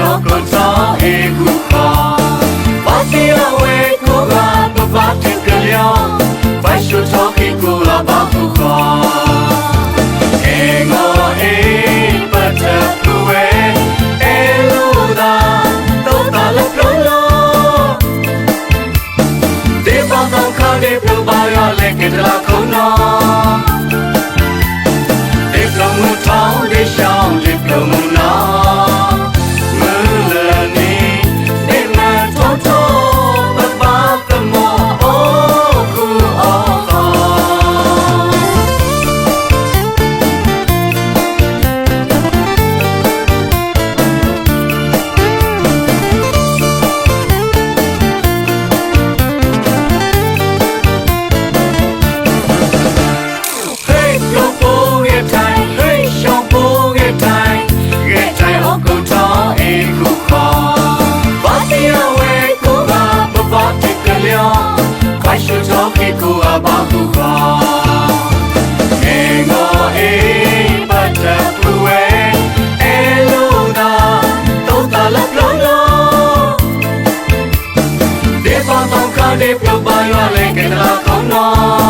Dio console e ရွာလဲကဲတလားကောင်းတော့